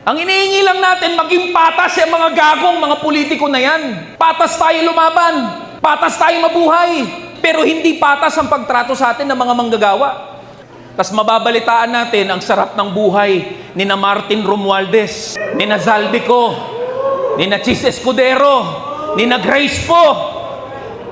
Ang iniingi lang natin, maging patas yung mga gagong mga politiko na yan. Patas tayo lumaban. Patas tayo mabuhay. Pero hindi patas ang pagtrato sa atin ng mga manggagawa. Tapos mababalitaan natin ang sarap ng buhay ni na Martin Romualdez, ni na Zaldico, ni na Chis Escudero, ni na Grace po,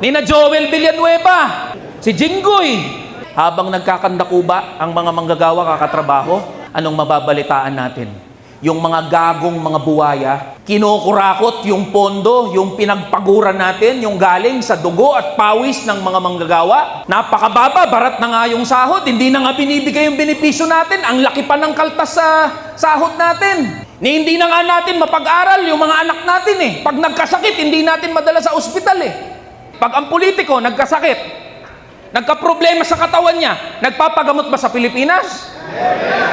ni na Joel Villanueva, si Jinggoy. Habang nagkakandakuba ang mga manggagawa kakatrabaho, anong mababalitaan natin? Yung mga gagong mga buwaya, kinukurakot yung pondo, yung pinagpaguran natin, yung galing sa dugo at pawis ng mga manggagawa. Napakababa, barat na nga yung sahod, hindi na nga binibigay yung benepisyo natin, ang laki pa ng kaltas sa sahod natin. Ni hindi na nga natin mapag-aral yung mga anak natin eh. Pag nagkasakit, hindi natin madala sa ospital eh. Pag ang politiko nagkasakit, nagka-problema sa katawan niya, nagpapagamot ba sa Pilipinas?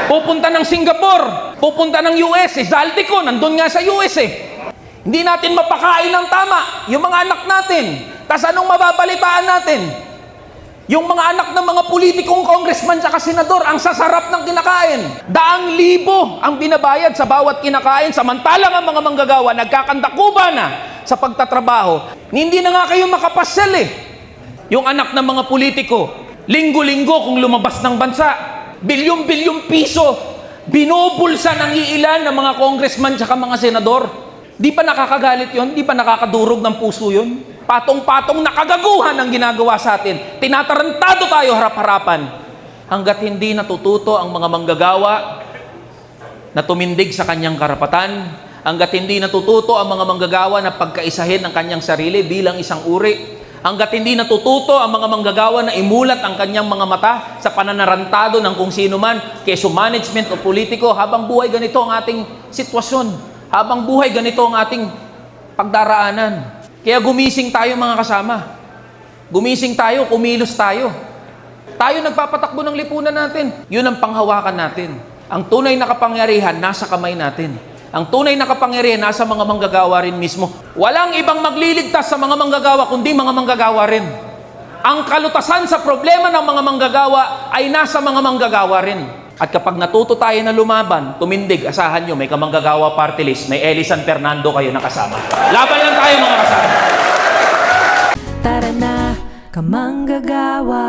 Pupunta ng Singapore, pupunta ng US, eh, Zaldico, nandun nga sa US eh. Hindi natin mapakain ng tama yung mga anak natin. Tapos anong mababalitaan natin? Yung mga anak ng mga politikong congressman at senador, ang sasarap ng kinakain. Daang libo ang binabayad sa bawat kinakain, samantalang ang mga manggagawa nagkakandakuba na sa pagtatrabaho. Hindi na nga kayo makapasyal eh. Yung anak ng mga politiko, linggo-linggo kung lumabas ng bansa, bilyong-bilyong piso, binubulsa ng iilan ng mga congressman at mga senador. Di pa nakakagalit yon? Di pa nakakadurog ng puso yon? Patong-patong nakagaguhan ang ginagawa sa atin. Tinatarantado tayo harap-harapan. Hanggat hindi natututo ang mga manggagawa na tumindig sa kanyang karapatan, hanggat hindi natututo ang mga manggagawa na pagkaisahin ang kanyang sarili bilang isang uri, hanggat hindi natututo ang mga manggagawa na imulat ang kanyang mga mata sa pananarantado ng kung sino man, keso management o politiko, habang buhay ganito ang ating sitwasyon, habang buhay ganito ang ating pagdaraanan. Kaya gumising tayo mga kasama. Gumising tayo, kumilos tayo. Tayo nagpapatakbo ng lipunan natin. Yun ang panghawakan natin. Ang tunay na kapangyarihan nasa kamay natin. Ang tunay na kapangyarihan nasa mga manggagawa rin mismo. Walang ibang magliligtas sa mga manggagawa kundi mga manggagawa rin. Ang kalutasan sa problema ng mga manggagawa ay nasa mga manggagawa rin. At kapag natuto tayo na lumaban, tumindig, asahan nyo, may kamanggagawa party list, may Eli San Fernando kayo nakasama. Laban lang tayo mga kasama. Tara na, kamanggagawa